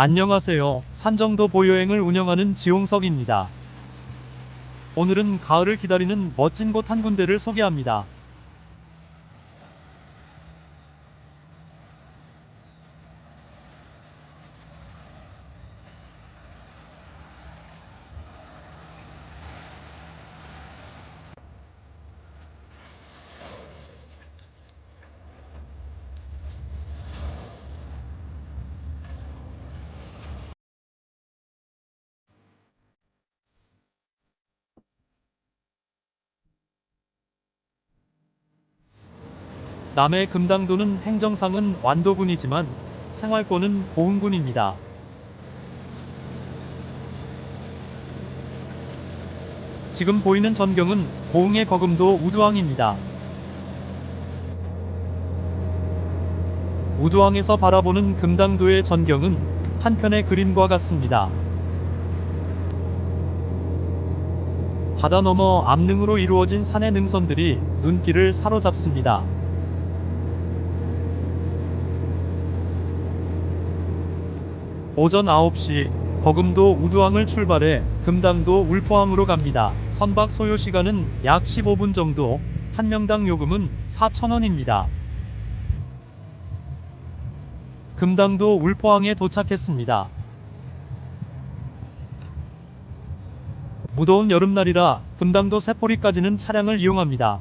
안녕하세요. 산정도 보여행을 운영하는 지용석입니다. 오늘은 가을을 기다리는 멋진 곳 한 군데를 소개합니다. 남해 금당도는 행정상은 완도군이지만 생활권은 보은군입니다. 지금 보이는 전경은 고흥의 거금도 우두항입니다. 우두항에서 바라보는 금당도의 전경은 한편의 그림과 같습니다. 바다 너머 암릉으로 이루어진 산의 능선들이 눈길을 사로잡습니다. 오전 9시 거금도 우두항을 출발해 금당도 울포항으로 갑니다. 선박 소요 시간은 약 15분 정도, 한 명당 요금은 4,000원입니다. 금당도 울포항에 도착했습니다. 무더운 여름날이라 금당도 세포리까지는 차량을 이용합니다.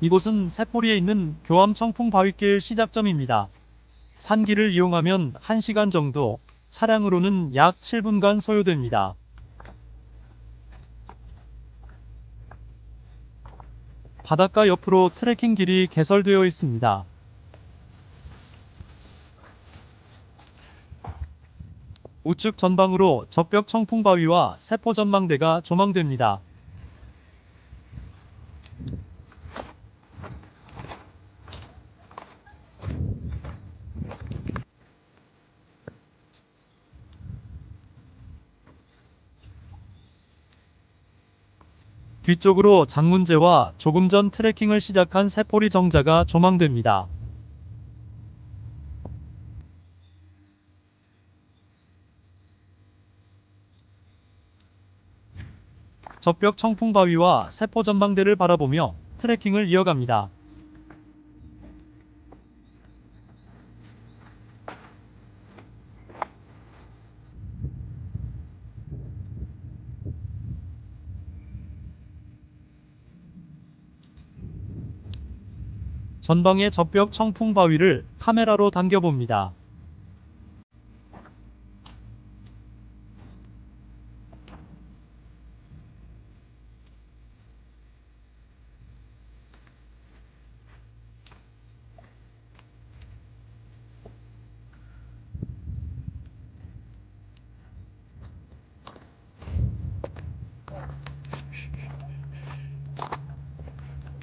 이곳은 세포리에 있는 교암 청풍 바위길 시작점입니다. 산길을 이용하면 1시간 정도, 차량으로는 약 7분간 소요됩니다. 바닷가 옆으로 트레킹 길이 개설되어 있습니다. 우측 전방으로 적벽 청풍 바위와 세포 전망대가 조망됩니다. 뒤쪽으로 장문제와 조금 전 트레킹을 시작한 세포리 정자가 조망됩니다. 적벽 청풍 바위와 세포 전망대를 바라보며 트레킹을 이어갑니다. 전방의 적벽 청풍 바위를 카메라로 당겨봅니다.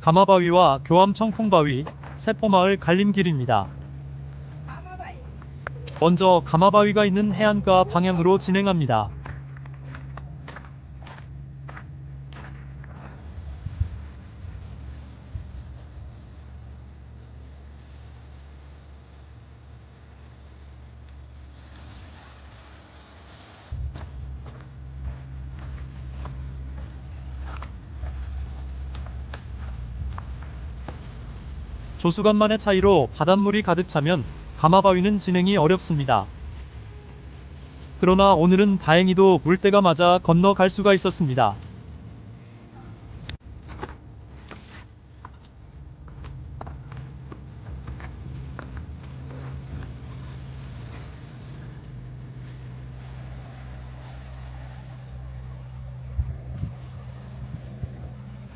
가마바위와 교암 청풍바위, 세포마을 갈림길입니다. 먼저 가마바위가 있는 해안가 방향으로 진행합니다. 조수간만의 차이로 바닷물이 가득 차면 가마바위는 진행이 어렵습니다. 그러나 오늘은 다행히도 물때가 맞아 건너갈 수가 있었습니다.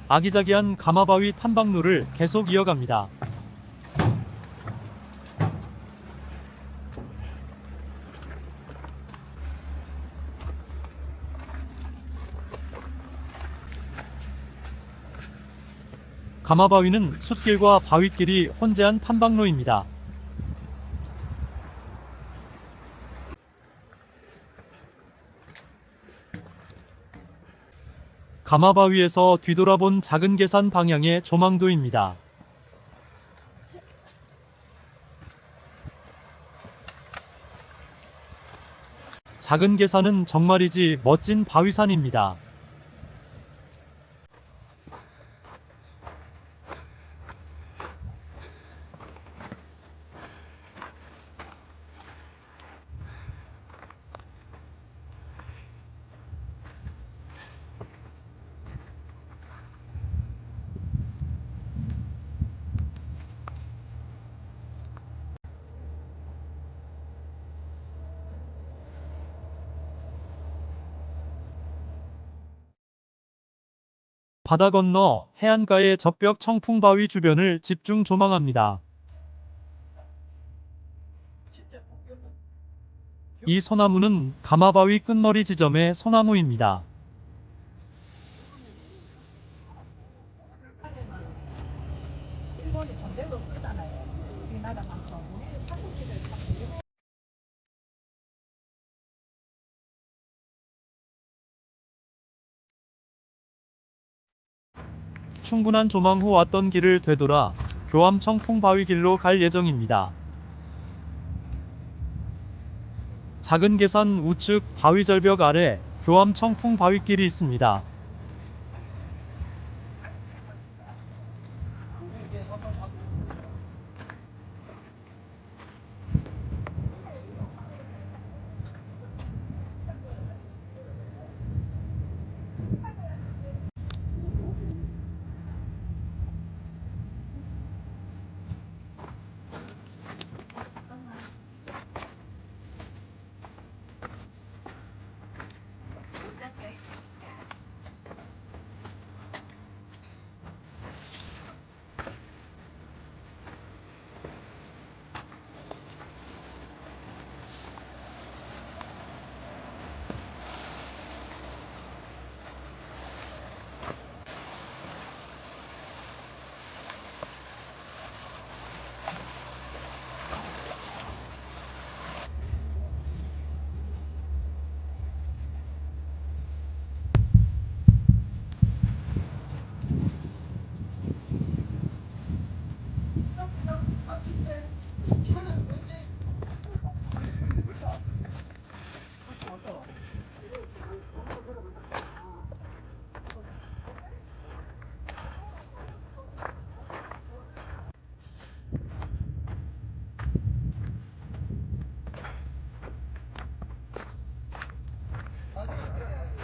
아기자기한 가마바위 탐방로를 계속 이어갑니다. 가마바위는 숲길과 바위길이 혼재한 탐방로입니다. 가마바위에서 뒤돌아본 작은 계산 방향의 조망도입니다. 작은 계산은 정말이지 멋진 바위산입니다. 바다 건너 해안가의 적벽 청풍바위 주변을 집중 조망합니다. 이 소나무는 가마바위 끝머리 지점의 소나무입니다. 일본이 전쟁도 쓰잖아요. 우리나라만큼. 사고기를 다 일본 충분한 조망 후 왔던 길을 되돌아 교암 청풍바위 길로 갈 예정입니다. 작은 계산 우측 바위 절벽 아래 교암 청풍바위길이 있습니다.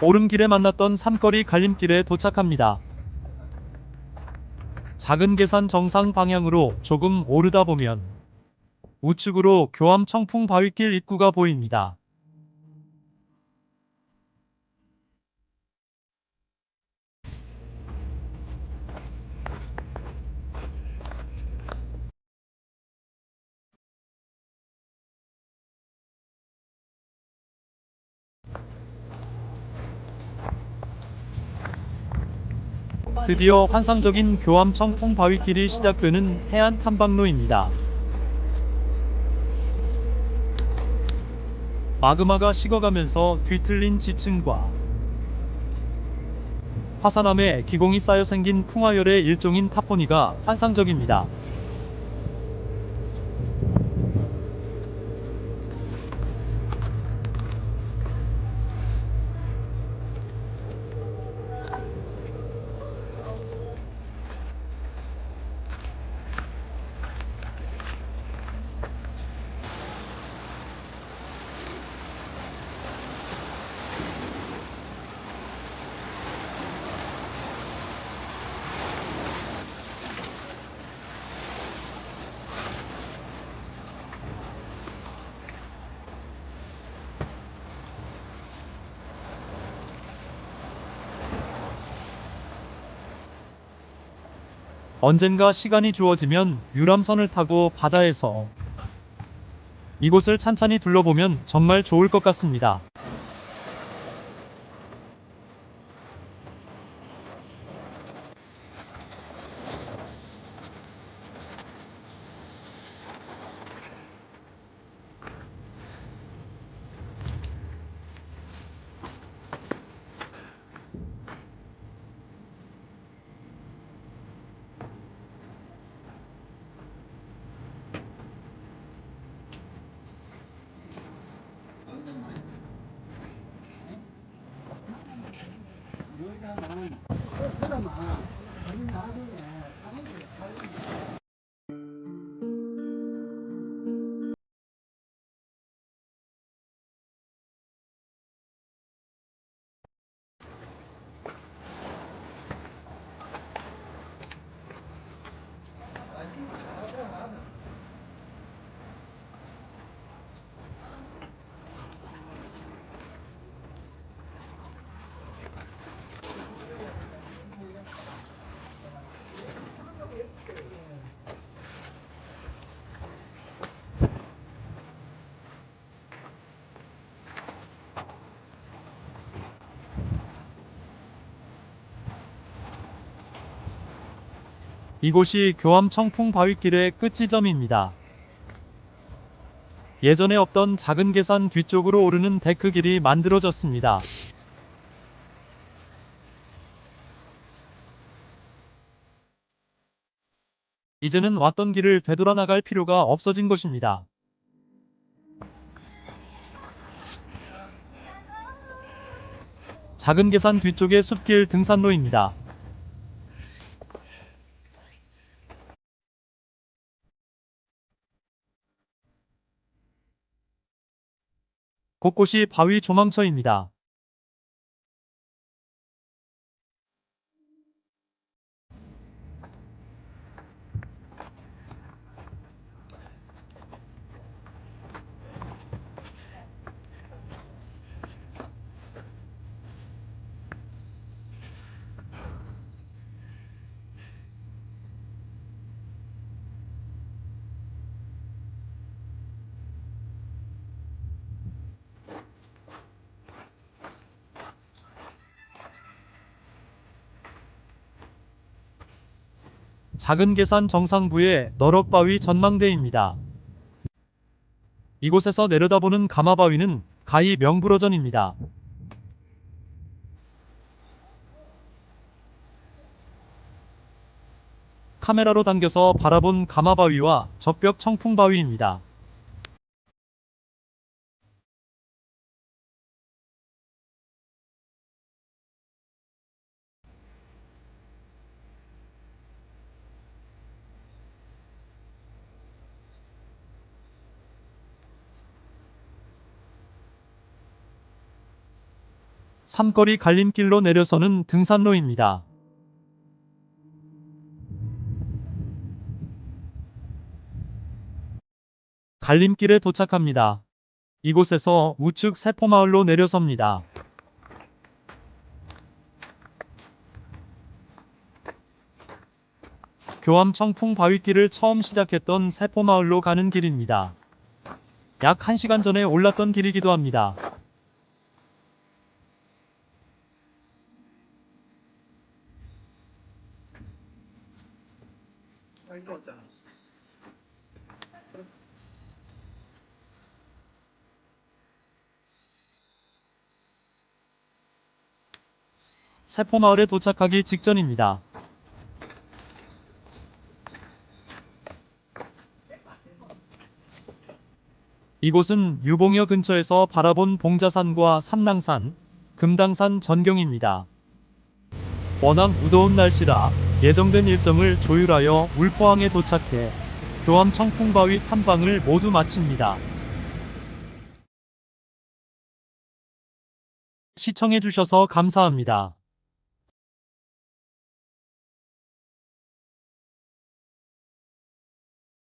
오름길에 만났던 삼거리 갈림길에 도착합니다. 작은 계산 정상 방향으로 조금 오르다 보면 우측으로 교암 청풍 바위길 입구가 보입니다. 드디어 환상적인 교암 청풍 바위길이 시작되는 해안 탐방로입니다. 마그마가 식어가면서 뒤틀린 지층과 화산암에 기공이 쌓여 생긴 풍화열의 일종인 타포니가 환상적입니다. 언젠가 시간이 주어지면 유람선을 타고 바다에서 이곳을 찬찬히 둘러보면 정말 좋을 것 같습니다. 거기다만 그다만 우리 나중에 사람들이 살고 이곳이 교암 청풍 바위길의 끝지점입니다. 예전에 없던 작은 계산 뒤쪽으로 오르는 데크 길이 만들어졌습니다. 이제는 왔던 길을 되돌아 나갈 필요가 없어진 것입니다. 작은 계산 뒤쪽의 숲길 등산로입니다. 곳곳이 바위 조망처입니다. 작은 계산 정상부의 너럭바위 전망대입니다. 이곳에서 내려다보는 가마바위는 가히 명불허전입니다. 카메라로 당겨서 바라본 가마바위와 적벽 청풍바위입니다. 삼거리 갈림길로 내려서는 등산로입니다. 갈림길에 도착합니다. 이곳에서 우측 세포마을로 내려섭니다. 교암 청풍 바위길을 처음 시작했던 세포마을로 가는 길입니다. 약 1시간 전에 올랐던 길이기도 합니다. 거 있잖아. 세포마을에 도착하기 직전입니다. 이곳은 유봉여 근처에서 바라본 봉자산과 삼랑산, 금당산 전경입니다. 워낙 무더운 날씨라 예정된 일정을 조율하여 울포항에 도착해 교암 청풍바위 탐방을 모두 마칩니다. 시청해주셔서 감사합니다.